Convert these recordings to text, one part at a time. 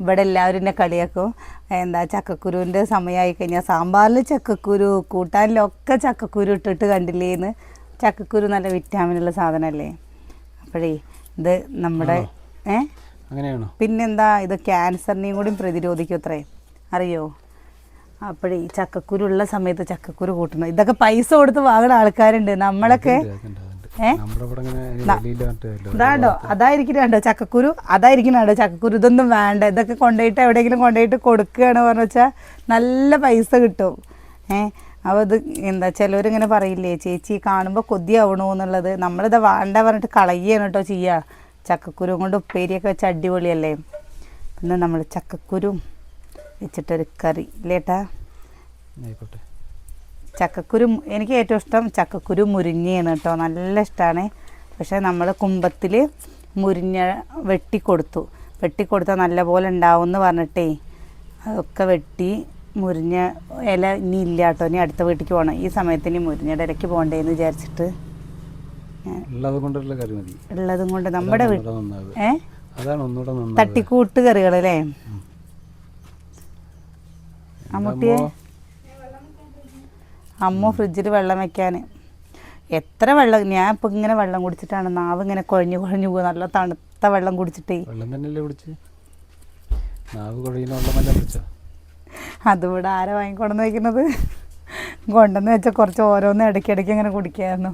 ഇവിടെ എല്ലാവരും എന്നെ കളിയാക്കും. എന്താ ചക്കക്കുരുവിന്റെ സമയമായി കഴിഞ്ഞാൽ സാമ്പാറിൽ ചക്കക്കുരു കൂട്ടാനിലൊക്കെ ചക്കക്കുരു ഇട്ടിട്ട് കണ്ടില്ലേന്ന്. ചക്കക്കുരു നല്ല വിറ്റാമിനുള്ള സാധനമല്ലേ അപ്പോഴേ ഇത് നമ്മുടെ ഏ? അങ്ങനെയാണോ? പിന്നെന്താ ഇത് ക്യാൻസറിനെയും കൂടി പ്രതിരോധിക്കും അത്രേ. അറിയോ? അപ്പോഴേ ഈ ചക്കക്കുരു ഉള്ള സമയത്ത് ചക്കക്കുരു കൂട്ടണം. ഇതൊക്കെ പൈസ കൊടുത്ത് വാങ്ങുന്ന ആൾക്കാരുണ്ട്. നമ്മളൊക്കെ ഇതാണ്ടോ? അതായിരിക്കും കണ്ടോ ചക്കക്കുരു? അതായിരിക്കും കണ്ടോ ചക്കക്കുരു? ഇതൊന്നും വേണ്ട. ഇതൊക്കെ കൊണ്ടുപോയിട്ട് എവിടെയെങ്കിലും കൊണ്ടുപോയിട്ട് കൊടുക്കുകയാണ് പറഞ്ഞു വെച്ചാൽ നല്ല പൈസ കിട്ടും. ഏ? അപ്പോൾ ഇത് എന്താ ചിലവരിങ്ങനെ പറയില്ലേ ചേച്ചി കാണുമ്പോൾ കൊതിയാവണോ എന്നുള്ളത്. നമ്മളിത് വേണ്ട പറഞ്ഞിട്ട് കളയാണ് കേട്ടോ ചെയ്യുക ചക്കക്കുരു കൊണ്ട് ഉപ്പേരിയൊക്കെ വെച്ച് അടിപൊളിയല്ലേ? പിന്നെ നമ്മൾ ചക്കക്കുരു വെച്ചിട്ടൊരു കറി ഇല്ലേട്ടാ ആയിക്കോട്ടെ. ചക്കക്കുരു എനിക്ക് ഏറ്റവും ഇഷ്ടം ചക്കക്കുരു മുരിങ്ങയാണ് കേട്ടോ. നല്ല ഇഷ്ടമാണ് പക്ഷേ നമ്മൾ കുമ്പത്തിൽ മുരിഞ്ഞ വെട്ടിക്കൊടുത്തു വെട്ടിക്കൊടുത്താൽ നല്ല പോലെ ഉണ്ടാവും എന്ന് പറഞ്ഞിട്ടേ അതൊക്കെ വെട്ടി മുരിഞ്ഞ ഇല ഇനി ഇല്ല കേട്ടോ. ഇനി അടുത്ത വീട്ടിലേക്ക് പോകണം ഈ സമയത്ത് ഇനി മുരിഞ്ഞയുടെ ഇടയ്ക്ക് പോകണ്ടേന്ന് വിചാരിച്ചിട്ട് ഉള്ളത് കൊണ്ട് നമ്മുടെ തട്ടിക്കൂട്ട് കറികളല്ലേ അമ്മൂട്ടിയെ? അമ്മ ഫ്രിഡ്ജിൽ വെള്ളം വെക്കാൻ എത്ര വെള്ളം ഞാൻ ഇപ്പം ഇങ്ങനെ വെള്ളം കുടിച്ചിട്ടാണ് നാവ് ഇങ്ങനെ കുഴഞ്ഞു കുഴഞ്ഞു പോകുക നല്ല തണുത്ത വെള്ളം കുടിച്ചിട്ടേ. വെള്ളം തന്നെയല്ലേ കുടിച്ച്? നാവ് കുഴയുന്ന വെള്ളമല്ല കുടിച്ചോ? അതിവിടെ ആരാ വാങ്ങിക്കൊണ്ടെന്ന് വെക്കുന്നത്? കൊണ്ടെന്ന് വെച്ചാൽ കുറച്ച് ഓരോന്ന് ഇടയ്ക്കിടയ്ക്ക് ഇങ്ങനെ കുടിക്കായിരുന്നു.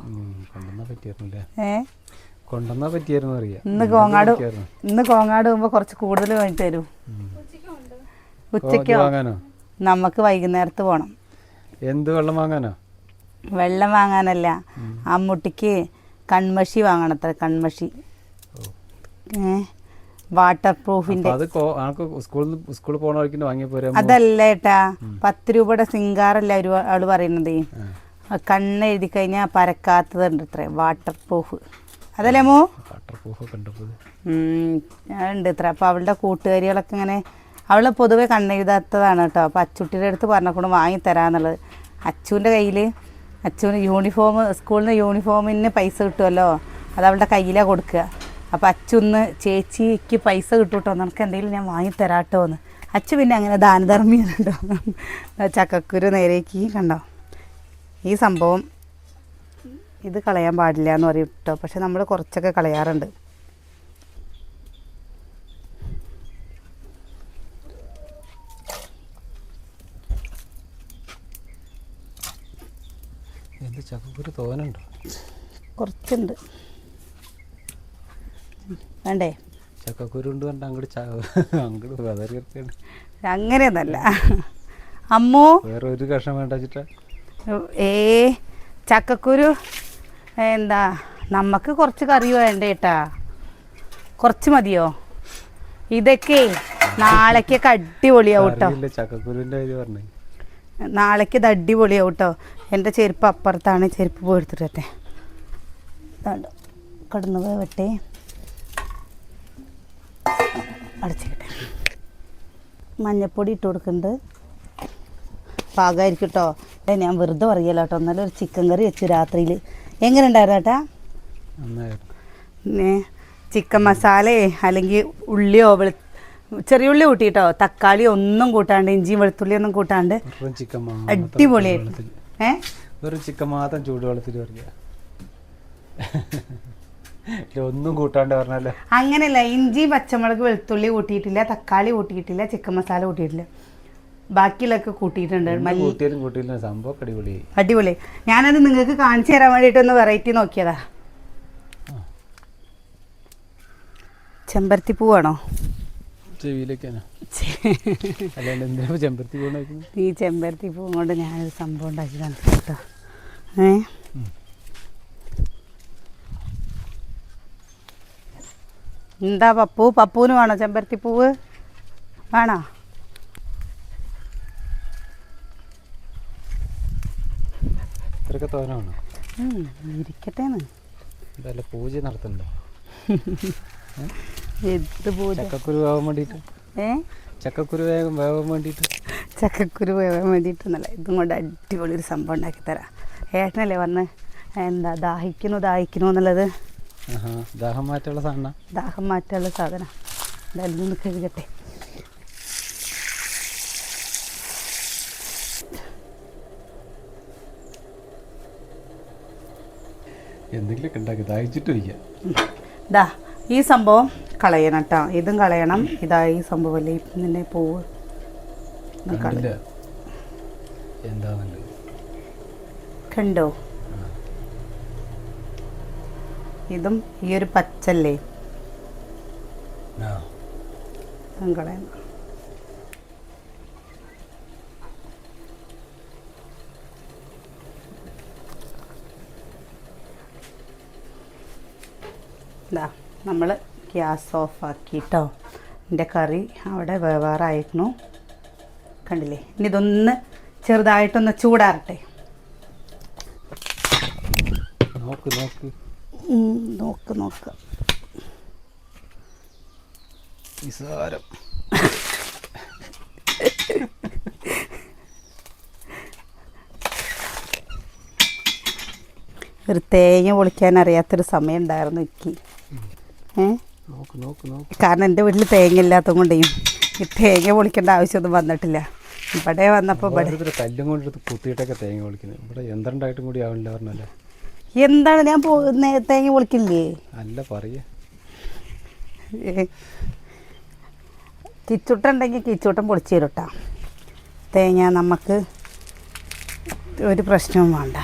ഇന്ന് കോങ്ങാട് ഇന്ന് കോങ്ങാട് പോകുമ്പോൾ കുറച്ച് കൂടുതൽ വാങ്ങിട്ട് തരും ഉച്ചയ്ക്കോ? നമുക്ക് വൈകുന്നേരത്ത് പോകണം എന്ത് വെള്ളം വാങ്ങാനോ? വെള്ളം വാങ്ങാനല്ല. അമ്മുട്ടിക്ക് കൺമഷി വാങ്ങണത്ര കൺമഷി. വാട്ടർ പ്രൂഫിന്റെ അപ്പൊ അതല്ല ഏട്ടാ. പത്ത് രൂപയുടെ സിംഗാറല്ല ഒരു ആൾ പറയുന്നത്. കണ്ണ് എഴുതി കഴിഞ്ഞാൽ പരക്കാത്തതുണ്ട് ഇത്ര വാട്ടർ പ്രൂഫ് അതല്ലേ മോ? വാട്ടർ പ്രൂഫ് ഉം, ഉണ്ട് ഇത്ര. അപ്പോൾ അവളുടെ കൂട്ടുകാരികളൊക്കെ ഇങ്ങനെ അവൾ പൊതുവെ കണ്ണെഴുതാത്തതാണ് കേട്ടോ. അപ്പോൾ അച്ചുട്ടിയുടെ അടുത്ത് പറഞ്ഞക്കൊണ്ട് വാങ്ങിത്തരാന്നുള്ളത് അച്ചുവിന്റെ കയ്യിൽ അച്ചുവിന് യൂണിഫോം സ്കൂളിൽ നിന്ന് യൂണിഫോമിന് പൈസ കിട്ടുമല്ലോ അത് അവളുടെ കയ്യിലാണ് കൊടുക്കുക. അപ്പോൾ അച്ചുന്ന് ചേച്ചിക്ക് പൈസ കിട്ടും കേട്ടോ നിനക്ക് എന്തെങ്കിലും ഞാൻ വാങ്ങിത്തരാട്ടോ എന്ന്. അച്ചു പിന്നെ അങ്ങനെ ദാനധർമ്മിയുണ്ടോ ചക്കക്കുരു നേരേക്ക് കണ്ടോ? ഈ സംഭവം ഇത് കളയാൻ പാടില്ല എന്ന് പറയും കേട്ടോ. പക്ഷെ നമ്മൾ കുറച്ചൊക്കെ കളയാറുണ്ട്. എന്ത് ചക്കക്കുരു തോനുണ്ടോ. കുറച്ചുണ്ട്. വേണ്ടേ? ചക്കക്കുരു ഉണ്ട് കണ്ട അങ്ങോട്ട് അങ്ങോട്ട് വെതറിയാണ് അങ്ങനെയൊന്നല്ല. അമ്മോ? വേറെ ഒരു കഷ്ണം വേണ്ട വെച്ചിട്ടാ ഏ ചക്കക്കുരു എന്താ നമുക്ക് കുറച്ച് കറി വേണ്ട കേട്ടാ കുറച്ച് മതിയോ? ഇതൊക്കെ നാളേക്കൊക്കെ അടിപൊളിയാവും കേട്ടോ നാളേക്ക് ഇത് അടിപൊളിയാവും കേട്ടോ എന്റെ ചെരുപ്പ് അപ്പുറത്താണ് ചെരുപ്പ് പോയി കടന്നു ഇതാണ്ട് കടന്നു അടച്ചിട്ടെ മഞ്ഞപ്പൊടി ഇട്ട് കൊടുക്കുന്നുണ്ട്. പാകമായിരിക്കും കേട്ടോ. ഞാൻ വെറുതെ പറയല്ലോ കേട്ടോ. എന്നാലും ഒരു ചിക്കൻ കറി വെച്ചു രാത്രിയിൽ. എങ്ങനെ ഉണ്ടായിരുന്നു ചേട്ടാ ചിക്കൻ മസാലയെ അല്ലെങ്കിൽ ഉള്ളിയോ വെളു ചെറിയ ഉള്ളി കൂട്ടിട്ടോ തക്കാളി ഒന്നും കൂട്ടാണ്ട് ഇഞ്ചിയും വെളുത്തുള്ളി ഒന്നും കൂട്ടാണ്ട് അടിപൊളിയായിരുന്നു ഏ? വെറും ചിക്കൻ മാത്രം ചൂടുവെള്ളത്തിൽ പറയുക ഒന്നും കൂട്ടാണ്ട് പറഞ്ഞല്ലോ. അങ്ങനെയല്ല ഇഞ്ചി പച്ചമുളക് വെളുത്തുള്ളി കൂട്ടിയിട്ടില്ല തക്കാളി കൂട്ടിയിട്ടില്ല ചിക്കൻ മസാല കൂട്ടിയിട്ടില്ല. ബാക്കിയുള്ളൊക്കെ കൂട്ടിയിട്ടുണ്ട്. കൂട്ടിയാലും കൂട്ടിയില്ല സംഭവം അടിപൊളി. അടിപൊളി. ഞാനത് നിങ്ങൾക്ക് കാണിച്ചു തരാൻ വേണ്ടിയിട്ടൊന്ന് വെറൈറ്റി നോക്കിയതാ. ചെമ്പരത്തി പൂവാണോ? ചെവിയിലേക്കാണ് ചെമ്പരത്തി ഈ ചെമ്പരത്തി പൂവും കൊണ്ട് ഞാനൊരു സംഭവം ഉണ്ടാക്കി തന്നെ കേട്ടോ. ഏ? എന്താ പപ്പു? പപ്പൂന് വേണോ ചെമ്പരത്തി പൂവ്? വേണോ? ഇരിക്കട്ടെ പൂജ നടത്തണ്ടോ? എന്ത് പൂജ? ചക്കക്കുരു ഏ? ചക്കക്കുരു വേഗം വേവാൻ വേണ്ടിയിട്ട്. ചക്കക്കുരു വേവാൻ വേണ്ടിയിട്ടൊന്നല്ല ഇതും കൊണ്ട് അടിപൊളി ഒരു സംഭവം ഉണ്ടാക്കി തരാം. ഏട്ടനല്ലേ വന്ന് എന്താ ദാഹിക്കുന്നു ദാഹിക്കുന്നു എന്നുള്ളത്? ദാഹം മാറ്റുള്ള സാധനം ദാഹം മാറ്റുള്ള സാധനം. ഇതെല്ലാം ഒന്ന് കഴുകട്ടെ. എന്തെങ്കിലുമൊക്കെ ഉണ്ടാക്കി ദാഹിച്ചിട്ട് വയ്ക്കുക ദാ ഈ സംഭവം കളയണം കേട്ടോ ഇതും കളയണം. ഇതാ ഈ സംഭവം ഇതിന്റെ പൂവ് കണ്ടോ? ഇതും ഈ ഒരു പച്ചല്ലേ? കളയണം. ഇതാ നമ്മൾ ഗ്യാസ് ഓഫാക്കി കേട്ടോ എന്റെ കറി അവിടെ വേവാറായിരുന്നു. കണ്ടില്ലേ? ഇനി ഇതൊന്ന് ചെറുതായിട്ടൊന്ന് ചൂടാറട്ടെ. നോക്ക് നോക്ക്. നോക്ക് നോക്ക്. നിസാരം ഒരു തേങ്ങ പൊളിക്കാൻ അറിയാത്തൊരു സമയം ഉണ്ടായിരുന്നു എനിക്ക് ഏ? നോക്ക് നോക്ക് നോക്ക് കാരണം എന്റെ വീട്ടിൽ തേങ്ങ ഇല്ലാത്തത് കൊണ്ടേ ഈ തേങ്ങ പൊളിക്കേണ്ട ആവശ്യമൊന്നും വന്നിട്ടില്ല. ഇവിടെ വന്നപ്പോൾ ഇവിടെ ഓരോരുത്തർ കല്ലും കൊണ്ടെടുത്ത് കുത്തിയിട്ടൊക്കെ തേങ്ങ പൊളിക്കുന്നത്. ഇവിടെ യന്ത്രണ്ടായിട്ടും കൂടി ആവില്ല പറഞ്ഞല്ലേ? എന്താണ് ഞാൻ തേങ്ങ പൊളിക്കില്ലേ? അല്ല പറയേ. ഏ. കിച്ചുട്ടുണ്ടെങ്കിൽ കിച്ചൂട്ടൻ പൊളിച്ചു തേങ്ങ നമുക്ക് ഒരു പ്രശ്നവും വേണ്ട.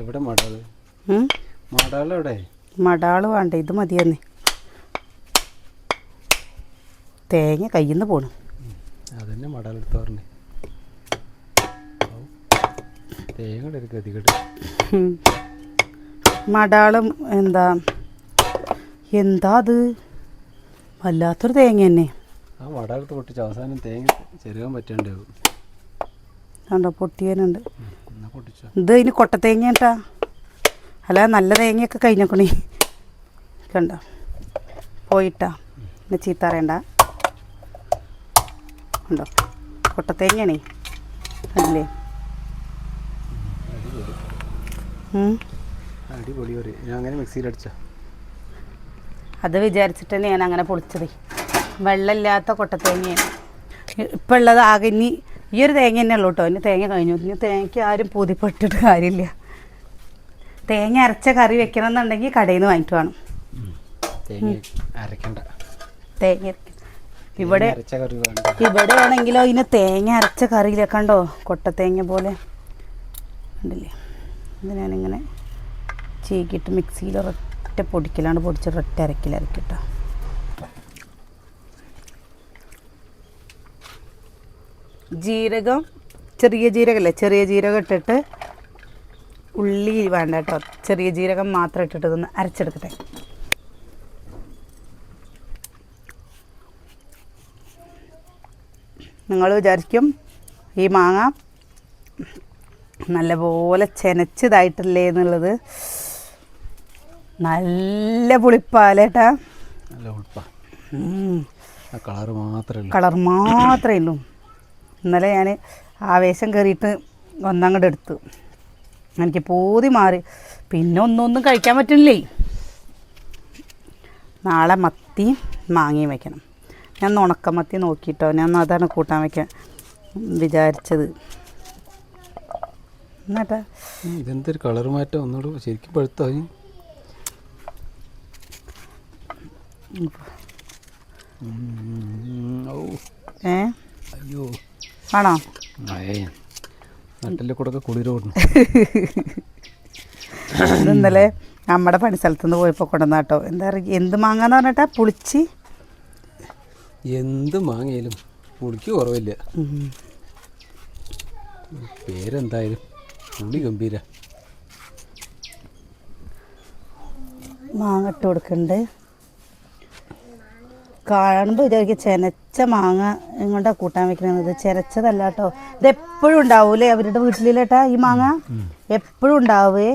എവിടെ മടാൾ? മടാൾ എവിടെ മടാൾ വേണ്ട ഇത് മതിയെന്നേ തേങ്ങ കയ്യിൽ നിന്ന് പോണു അതന്നെ മടാളെടുത്ത് പറഞ്ഞേ. തേങ്ങയുടെ ഒരു ഗതികെട്ട് മടാളും എന്താ എന്താ അത്? വല്ലാത്തൊരു തേങ്ങ തന്നെ. ആ മടാളത്ത് പൊട്ടിച്ച് അവസാനം തേങ്ങ ചെരുകാൻ പറ്റാണ്ടാവും. കണ്ടോ പൊട്ടിയനുണ്ട് ഇത് ഇനി കൊട്ട തേങ്ങ കേട്ടാ അല്ല നല്ല തേങ്ങയൊക്കെ കഴിഞ്ഞേക്കണി. കണ്ടോ? പോയിട്ടാ. എന്നെ ചീത്ത അറിയണ്ട ഉണ്ടോ കൊട്ട തേങ്ങയാണേ. അല്ലേ. അടിപൊളി ഞാൻ അങ്ങനെ അത് വിചാരിച്ചിട്ട് തന്നെ ഞാൻ അങ്ങനെ പൊളിച്ചത്. വെള്ളമില്ലാത്ത കൊട്ടത്തേങ്ങയാണ് ഇപ്പം ഉള്ളത് ആകെ ഇനി ഈ ഒരു തേങ്ങ തന്നെ ഉള്ളൂ കേട്ടോ ഇനി തേങ്ങ കഴിഞ്ഞു. ഇനി തേങ്ങയ്ക്ക് ആരും പൂതിപ്പെട്ടിട്ട് കാര്യമില്ല. തേങ്ങ അരച്ച കറി വെക്കണം എന്നുണ്ടെങ്കിൽ കടയിൽ നിന്ന് വാങ്ങിട്ട് വേണം തേങ്ങ ഇവിടെ ഇവിടെ ആണെങ്കിലോ ഇതിന് തേങ്ങ അരച്ച കറിയിലൊക്കെ ഉണ്ടോ കൊട്ടത്തേങ്ങ പോലെ. കണ്ടില്ലേ? ഇത് ഞാനിങ്ങനെ ചീക്കിയിട്ട് മിക്സിയിൽ ഒരൊറ്റ പൊടിക്കലാണ് പൊടിച്ചിട്ട് ഒറ്റ അരക്കിലരക്കിട്ടോ ജീരകം ചെറിയ ജീരകമല്ലേ ചെറിയ ജീരകം ഇട്ടിട്ട് ഉള്ളി വേണ്ട കേട്ടോ. ചെറിയ ജീരകം മാത്രം ഇട്ടിട്ട് ഇതൊന്ന് അരച്ചെടുക്കട്ടെ. നിങ്ങൾ വിചാരിക്കും ഈ മാങ്ങ നല്ലപോലെ ചെനച്ചതായിട്ടില്ലേ എന്നുള്ളത്. നല്ല പുളിപ്പാലേട്ടാ കളറ് മാത്രമേ കളർ മാത്രമേ ഉള്ളൂ. ഇന്നലെ ഞാൻ ആവേശം കയറിയിട്ട് ഒന്നങ്ങോട്ട് എടുത്തു. എനിക്ക് പൂതി മാറി. പിന്നെ ഒന്നൊന്നും കഴിക്കാൻ പറ്റില്ലേ നാളെ മത്തി മാങ്ങയും വയ്ക്കണം ഞാൻ ഉണക്കമത്തി നോക്കിയിട്ടോ ഞാൻ അതാണ് കൂട്ടാൻ വയ്ക്കാൻ വിചാരിച്ചത്. എന്നാട്ടാ? ഇതെന്തൊരു കളർ മാറ്റം? ഒന്നുകൂടെ ശരിക്കും പഴുത്തോ? ഏ? അയ്യോ. ആണോ? ഇന്നലെ നമ്മുടെ പണി സ്ഥലത്തുനിന്ന് പോയപ്പോൾ കൊണ്ടുവന്ന കേട്ടോ എന്താ പറയുക എന്ത് മാങ്ങാന്ന് പറഞ്ഞിട്ടാ പുളിച്ച്? എന്ത് മാങ്ങയിലും പുളിക്ക് കുറവില്ല. പേരെന്തായാലും പുളി ഗംഭീര. മാങ്ങ ഇട്ട് കൊടുക്കുന്നുണ്ട് കാണുമ്പോൾ ഇതായിരിക്കും ചെനച്ച മാങ്ങ ഇങ്ങോട്ടാ കൂട്ടാൻ വെക്കണത്? ചെനച്ചതല്ല കേട്ടോ ഇത് എപ്പോഴും ഉണ്ടാവൂലേ അവരുടെ വീട്ടിലേട്ടാ ഈ മാങ്ങ? എപ്പോഴും ഉണ്ടാവേ.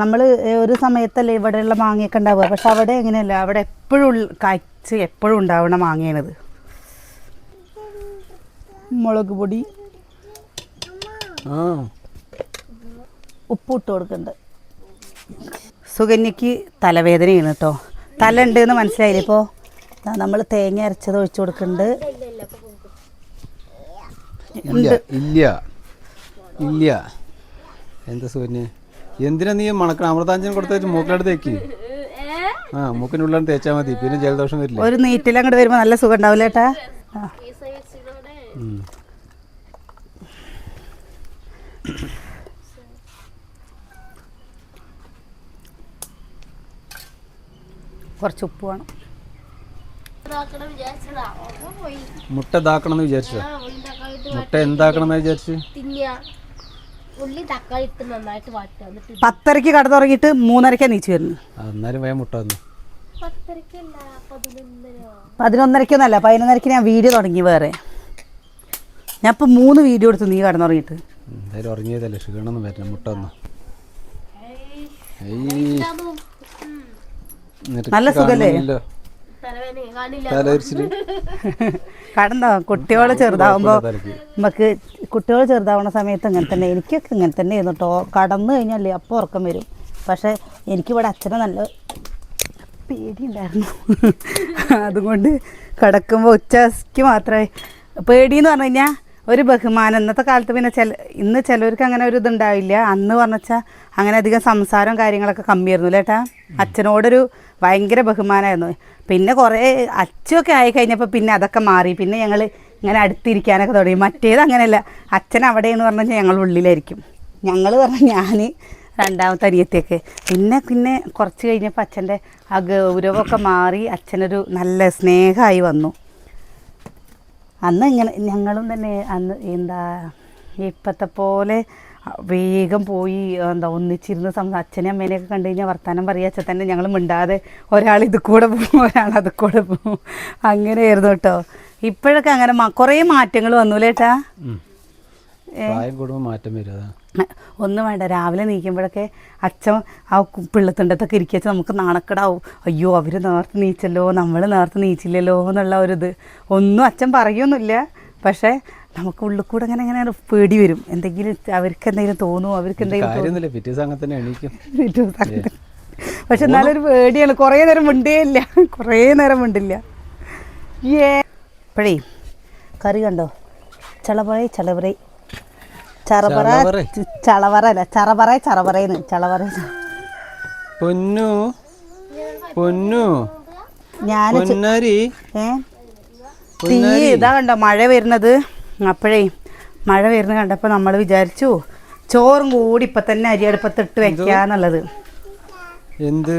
നമ്മൾ ഒരു സമയത്തല്ലേ ഇവിടെയുള്ള മാങ്ങയൊക്കെ ഉണ്ടാവുക. പക്ഷെ അവിടെ എങ്ങനെയല്ല അവിടെ എപ്പോഴും കായ്ച്ച് എപ്പോഴും ഉണ്ടാവണ മാങ്ങയാണിത്. മുളക് പൊടി. ഉപ്പ് ഇട്ട് കൊടുക്കുന്നുണ്ട് സുകന്യക്ക് തലവേദനയാണ് കേട്ടോ തല ഉണ്ട് എന്ന് മനസ്സിലായില്ലേ ഇപ്പോൾ നമ്മൾ തേങ്ങ അരച്ചത് ഒഴിച്ചു കൊടുക്കുന്നുണ്ട് ഇല്ല ഇല്ല ഇല്ല. എന്താ സൂര്യ എന്തിനാ നീ മണക്കണം? അമൃതാഞ്ജനം കൊടുത്തേച്ച് മൂക്കിലെടുത്ത് തേക്ക്. ആ മൂക്കിനുള്ള തേച്ചാ മതി. പിന്നെ ജലദോഷം വരില്ല. ഒരു നീറ്റിൽ അങ്ങോട്ട് വരുമ്പോൾ നല്ല സുഖം ഉണ്ടാവില്ല ഏട്ടാ. കുറച്ച് ഉപ്പ് വേണം ഇതാക്കണം വിചാരിച്ചതാ ഓർമ്മ പോയി മുട്ട ഇതാക്കണം എന്ന് വിചാരിച്ചോ മുട്ട എന്താക്കണം എന്ന് വിചാരിച്ച്? തിന്നുക ഉള്ളി തക്കാളി ഇട്ട് നന്നായിട്ട് വാട്ടുക. എന്നിട്ട് പത്തരയ്ക്ക് കട തുടങ്ങിയിട്ട് മൂന്നരക്കാ നീച്ചു വരുന്നു അന്നേരം എന്നാലും വേഗം മുട്ട വന്നു. പതിനൊന്നരക്കൊന്നല്ല പതിനൊന്നരക്ക് ഞാൻ വീഡിയോ തുടങ്ങി വേറെ. ഞാൻ ഇപ്പം മൂന്ന് വീഡിയോ എടുത്തു നീ കടന്നു തുടങ്ങിയിട്ട് ഉം, എന്തായാലും ഉറങ്ങിയതല്ലേ ക്ഷീണമൊന്നും വരണം മുട്ട വന്നു? ഏയ്. അതും, നല്ല സുഖല്ലേ? കടന്നോ? കുട്ടികളെ ചെറുതാവുമ്പോൾ നമുക്ക് കുട്ടികൾ ചെറുതാവുന്ന സമയത്ത് ഇങ്ങനെ തന്നെ എനിക്കൊക്കെ ഇങ്ങനെ തന്നെ ആയിരുന്നു കേട്ടോ കടന്നു കഴിഞ്ഞാലേ അപ്പോൾ ഉറക്കം വരും. പക്ഷേ എനിക്കിവിടെ അച്ഛനെ നല്ല പേടിയുണ്ടായിരുന്നു. അതുകൊണ്ട് കിടക്കുമ്പോൾ ഉച്ചയ്ക്ക് മാത്രമേ പേടിയെന്ന് പറഞ്ഞു കഴിഞ്ഞാൽ ഒരു ബഹുമാനം. ഇന്നത്തെ കാലത്ത് പിന്നെ ചില ഇന്ന് ചിലവർക്ക് അങ്ങനെ ഒരു ഇതുണ്ടാവില്ല. അന്ന് പറഞ്ഞാൽ അങ്ങനെ അധികം സംസാരം കാര്യങ്ങളൊക്കെ കമ്മിയായിരുന്നു അല്ലേട്ടാ അച്ഛനോടൊരു ഭയങ്കര ബഹുമാനമായിരുന്നു പിന്നെ കുറേ അച്ഛനൊക്കെ ആയി കഴിഞ്ഞപ്പോൾ പിന്നെ അതൊക്കെ മാറി. പിന്നെ ഞങ്ങൾ ഇങ്ങനെ അടുത്തിരിക്കാനൊക്കെ തുടങ്ങി. മറ്റേത് അങ്ങനെയല്ല. അച്ഛൻ അവിടെയെന്ന് പറഞ്ഞാൽ ഞങ്ങൾ ഉള്ളിലായിരിക്കും. ഞങ്ങൾ പറഞ്ഞാൽ ഞാൻ രണ്ടാമത്തെ അനിയത്തിയൊക്കെ. പിന്നെ പിന്നെ കുറച്ച് കഴിഞ്ഞപ്പോൾ അച്ഛന്റെ ആ ഗൗരവമൊക്കെ മാറി അച്ഛനൊരു നല്ല സ്നേഹമായി വന്നു. അന്ന് ഇങ്ങനെ ഞങ്ങളും തന്നെ അന്ന് എന്താ ഇപ്പോഴത്തെ പോലെ വേഗം പോയി എന്താ ഒന്നിച്ചിരുന്ന് സംസാ അച്ഛനെ അമ്മേനെയൊക്കെ കണ്ടു കഴിഞ്ഞാൽ വർത്തമാനം പറയുക അച്ഛൻ തന്നെ ഞങ്ങൾ മിണ്ടാതെ ഒരാൾ ഇത് കൂടെ പോകും ഒരാൾ അത് കൂടെ പോകും. അങ്ങനെയായിരുന്നു കേട്ടോ. ഇപ്പോഴൊക്കെ അങ്ങനെ കുറേ മാറ്റങ്ങൾ വന്നു ചേട്ടാ. മാറ്റം വരും ഒന്നും വേണ്ട രാവിലെ നീക്കുമ്പോഴൊക്കെ അച്ഛൻ ആ പിള്ളത്തുണ്ടത്തൊക്കെ ഇരിക്കുക നമുക്ക് നാണക്കടാവും. അയ്യോ അവർ നേർത്ത് നീച്ചല്ലോ നമ്മൾ നേർത്ത് നീച്ചില്ലല്ലോ എന്നുള്ള ഒരിത് ഒന്നും അച്ഛൻ പറയൊന്നുമില്ല. പക്ഷേ നമുക്ക് ഉള്ളിൽ കൂടെ അങ്ങനെ അങ്ങനെ പേടി വരും. എന്തെങ്കിലും അവർക്ക് എന്തെങ്കിലും തോന്നുമോ അവർക്ക് എന്തെങ്കിലും പിറ്റേ എണീക്കും. പക്ഷെ നല്ലൊരു ഒരു പേടിയാണ്. കുറേ നേരം മിണ്ടേ ഇല്ല. കുറേ നേരം മിണ്ടില്ല. ഏ ഇപ്പോഴേ കറി കണ്ടോ? ചളപറ ചളപറ ചറപറ ചളവറ? അല്ല. ചറപറ ചറപറയെന്ന് ചളവറ. പൊന്നു. പൊന്നു. ഞാൻ തീ ഇതാ കണ്ടോ മഴ വരുന്നത്. അപ്പോഴേ മഴ വരുന്നത് കണ്ടപ്പോൾ നമ്മൾ വിചാരിച്ചു ചോറും കൂടി ഇപ്പം തന്നെ അരി അടുപ്പത്തിട്ട് വെക്കാന്നുള്ളത്. എന്ത്?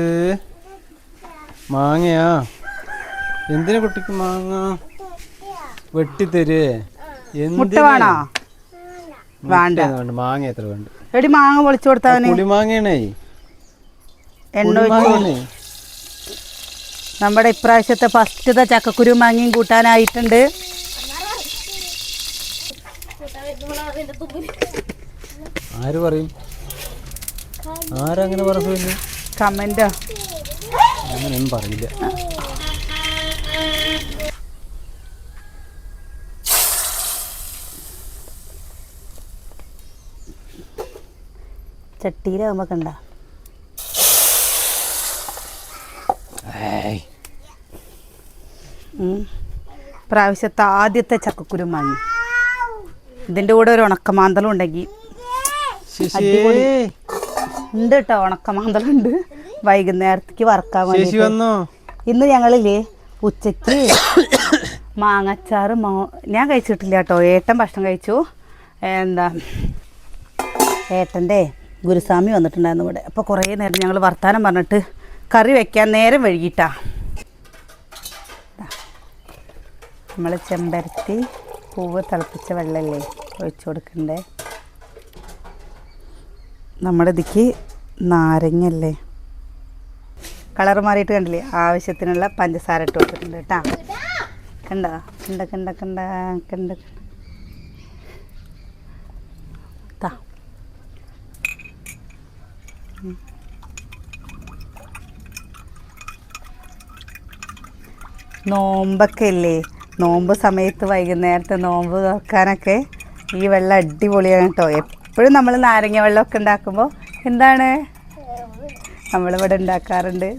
മാങ്ങയാ? എന്തിനാ കുട്ടിക്ക് മാങ്ങ? വെട്ടിത്തരേ. മുട്ട വേണോ? വേണ്ട. മാങ്ങ എത്ര വേണ്ട? എടി മാങ്ങ പൊളിച്ചു കൊടുത്താൽ പുളിമാങ്ങയാണേ. എണ്ണ ഒഴിച്ച് നമ്മുടെ ഇപ്രാവശ്യത്തെ ഫസ്റ്റത്തെ ചക്കക്കുരു മാങ്ങയും കൂട്ടാനായിട്ടുണ്ട് കൂട്ടാൻ വരുമ്പോഴാണ് അതിന്റെ തുമ്പിൽ ആര് പറയും? ആരങ്ങനെ പറഞ്ഞു കമന്റോ അങ്ങനെയൊന്നും പറയില്ല. ചട്ടിയിലാകുമ്പോ കണ്ട. പ്രാവശ്യത്തെ ആദ്യത്തെ ചക്കക്കുരു മാങ്ങി ഇതിന്റെ കൂടെ ഒരു ഉണക്കമാന്തളം ഉണ്ടെങ്കിൽ. ഉണ്ട് കേട്ടോ ഉണക്കമാന്തളുണ്ട് വൈകുന്നേരത്തേക്ക് വറക്കാൻ വേണ്ടി വന്നോ? ഇന്ന് ഞങ്ങളില്ലേ ഉച്ചയ്ക്ക് മാങ്ങച്ചാറ് മോ ഞാൻ കഴിച്ചിട്ടില്ല കേട്ടോ ഏട്ടൻ ഭക്ഷണം കഴിച്ചു. എന്താ ഏട്ടന്റെ ഗുരുസ്വാമി വന്നിട്ടുണ്ടായിരുന്നു ഇവിടെ. അപ്പോൾ കുറേ നേരം ഞങ്ങൾ വർത്താനം പറഞ്ഞിട്ട് കറി വെക്കാൻ നേരം വൈകിട്ടാ. നമ്മൾ ചെമ്പരത്തി പൂവ് തിളപ്പിച്ച വെള്ളമല്ലേ ഒഴിച്ചു കൊടുക്കണ്ടേ? നമ്മുടെ ഇതിക്ക് നാരങ്ങല്ലേ കളർ മാറിയിട്ട് കണ്ടില്ലേ? ആവശ്യത്തിനുള്ള പഞ്ചസാര ഇട്ട് കൊടുത്തിട്ടുണ്ട് കേട്ടാ. കണ്ട? കണ്ട കണ്ട കണ്ട കണ്ട. താ. നോമ്പൊക്കെ ഇല്ലേ നോമ്പ് സമയത്ത് വൈകുന്നേരത്തെ നോമ്പ് തുറക്കാനൊക്കെ ഈ വെള്ളം അടിപൊളിയാണ് കേട്ടോ. എപ്പോഴും നമ്മൾ നാരങ്ങ വെള്ളമൊക്കെ ഉണ്ടാക്കുമ്പോൾ എന്താണ്? നമ്മളിവിടെ ഉണ്ടാക്കാറുണ്ട്.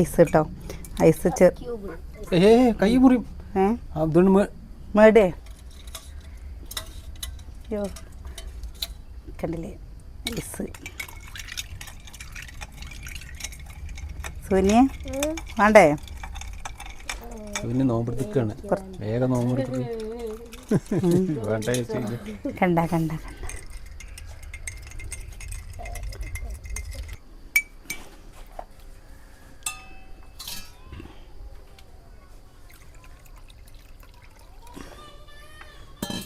ഐസ് കേട്ടോ. ഐസ് മേടേ. അയ്യോ. കണ്ടില്ലേ? ഐസ്. സൂന്യെ വേണ്ടേ? പിന്നെ നോമ്പെടുത്തിക്കാണ് വേഗം നോമ്പെടുത്തിട്ട് വേണ്ട കണ്ട കണ്ട.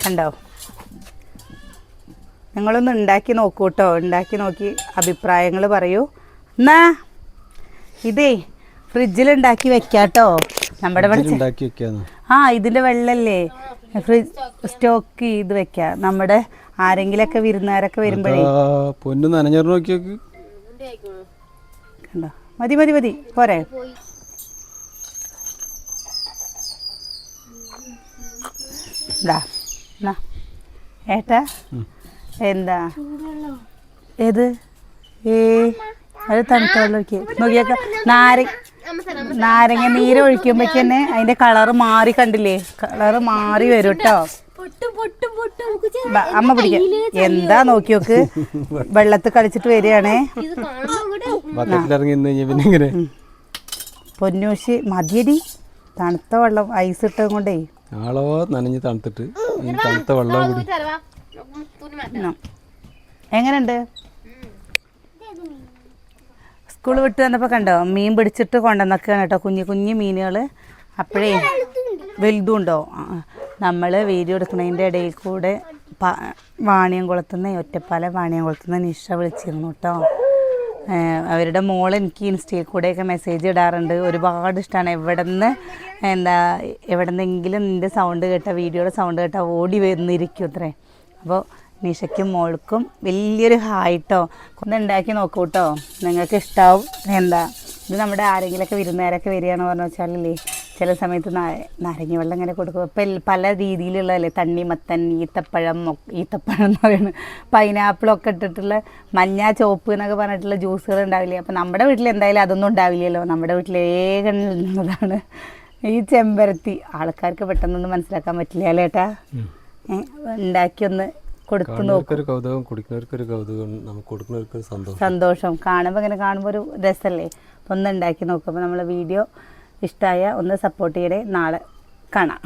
കണ്ടോ? നിങ്ങളൊന്ന് ഉണ്ടാക്കി നോക്കൂ കേട്ടോ. ഉണ്ടാക്കി നോക്കി അഭിപ്രായങ്ങൾ പറയൂ. എന്നാ ഇതേ ഫ്രിഡ്ജിൽ ഉണ്ടാക്കി വെക്കാട്ടോ. നമ്മുടെ ഇവിടെ ആ ഇതിന്റെ വെള്ളല്ലേ. ഫ്രിഡ്ജ് സ്റ്റോക്ക് ചെയ്ത് വെക്കാം. നമ്മുടെ ആരെങ്കിലൊക്കെ വിരുന്നുകാരൊക്കെ വരുമ്പോഴേ. പൊന്നു കണ്ടോ? മതി മതി മതി. പോരെ. ഏട്ടാ എന്താ? ഏത്? ഏ അത് തണുത്ത വെള്ളം നോക്കിയേക്കാം. നാരങ്ങ നാരങ്ങ നീര് ഒഴിക്കുമ്പോഴേക്ക് തന്നെ അതിന്റെ കളറ് മാറി കണ്ടില്ലേ? കളറ് മാറി വരും കേട്ടോ പൊട്ടും പൊട്ടും പൊട്ടും. അമ്മ പിടിക്കാം. എന്താ നോക്കി നോക്ക്. വെള്ളത്ത് കളിച്ചിട്ട് വരികയാണേ. ഇത് കാണുമ്പോ അങ്ങോട്ട് ബക്കറ്റിൽ ഇറങ്ങി നിന്ന് ഇങ്ങനെ. പൊന്നൂശി മതിയടി. തണുത്ത വെള്ളം ഐസ് ഇട്ടത് കൊണ്ടേ. ആളോ നനഞ്ഞ് തണുത്തിട്ട്. തണുത്ത വെള്ളം കൂടി. എങ്ങനെയുണ്ട്? സ്കൂൾ വിട്ട് വന്നപ്പോൾ കണ്ടോ? മീൻ പിടിച്ചിട്ട് കൊണ്ടുവന്നൊക്കെയാണ് കേട്ടോ. കുഞ്ഞു കുഞ്ഞു മീനുകൾ അപ്പോഴേ വലുതുണ്ടോ? നമ്മൾ വീഡിയോ എടുക്കുന്നതിന്റെ ഇടയിൽ കൂടെ പ വാണിയംകുളത്തുനിന്ന് ഒറ്റപ്പാല വാണിയംകുളത്തുനിന്ന് നിഷ വിളിച്ചിരുന്നു കേട്ടോ. അവരുടെ മോൾ എനിക്ക് ഇൻസ്റ്റയിൽ കൂടെയൊക്കെ മെസ്സേജ് ഇടാറുണ്ട്. ഒരുപാട് ഇഷ്ടമാണ് എവിടെ നിന്ന് എന്താ എവിടെ നിന്നെങ്കിലും നിന്റെ സൗണ്ട് കേട്ട വീഡിയോയുടെ സൗണ്ട് കേട്ട ഓടി വന്നിരിക്കും അത്രേ. അപ്പോൾ നിഷയ്ക്കും മോൾക്കും വലിയൊരു ഹായിട്ടോ ഒന്ന് ഉണ്ടാക്കി നോക്കൂ കേട്ടോ നിങ്ങൾക്ക് ഇഷ്ടാവും? എന്താ? ഇത് നമ്മുടെ ആരെങ്കിലുമൊക്കെ വിരുന്നുകാരൊക്കെ വരികയാണെന്ന് പറഞ്ഞു വെച്ചാലല്ലേ ചില സമയത്ത് നാരങ്ങ വെള്ളം ഇങ്ങനെ കൊടുക്കും. ഇപ്പം പല രീതിയിലുള്ളതല്ലേ തണ്ണിമത്തൻ ഈത്തപ്പഴം ഈത്തപ്പഴം എന്ന് പറയുന്നത്. പൈനാപ്പിളൊക്കെ ഇട്ടിട്ടുള്ള മഞ്ഞ ചോപ്പ് എന്നൊക്കെ പറഞ്ഞിട്ടുള്ള ജ്യൂസുകൾ ഉണ്ടാവില്ലേ? അപ്പം നമ്മുടെ വീട്ടിൽ എന്തായാലും അതൊന്നും ഉണ്ടാവില്ലല്ലോ. നമ്മുടെ വീട്ടിൽ ഏകം ഉള്ളതാണ് ഈ ചെമ്പരത്തി. ആൾക്കാർക്ക് പെട്ടെന്നൊന്നും മനസ്സിലാക്കാൻ പറ്റില്ല അല്ലേട്ടാ ഉണ്ടാക്കിയൊന്ന് കൊടുത്തു നോക്കും. കൗതുകം കുടിക്കുന്നവർക്കൊരു കൗതുകം നമുക്ക് കൊടുക്കുന്നവർക്കൊരു സന്തോഷം. സന്തോഷം. കാണുമ്പോൾ ഇങ്ങനെ കാണുമ്പോൾ ഒരു രസല്ലേ? അപ്പോൾ ഒന്ന് ഉണ്ടാക്കി നോക്കും. അപ്പോൾ നമ്മളെ വീഡിയോ ഇഷ്ടമായ ഒന്ന് സപ്പോർട്ട് ചെയ്യണേ. നാളെ കാണാം.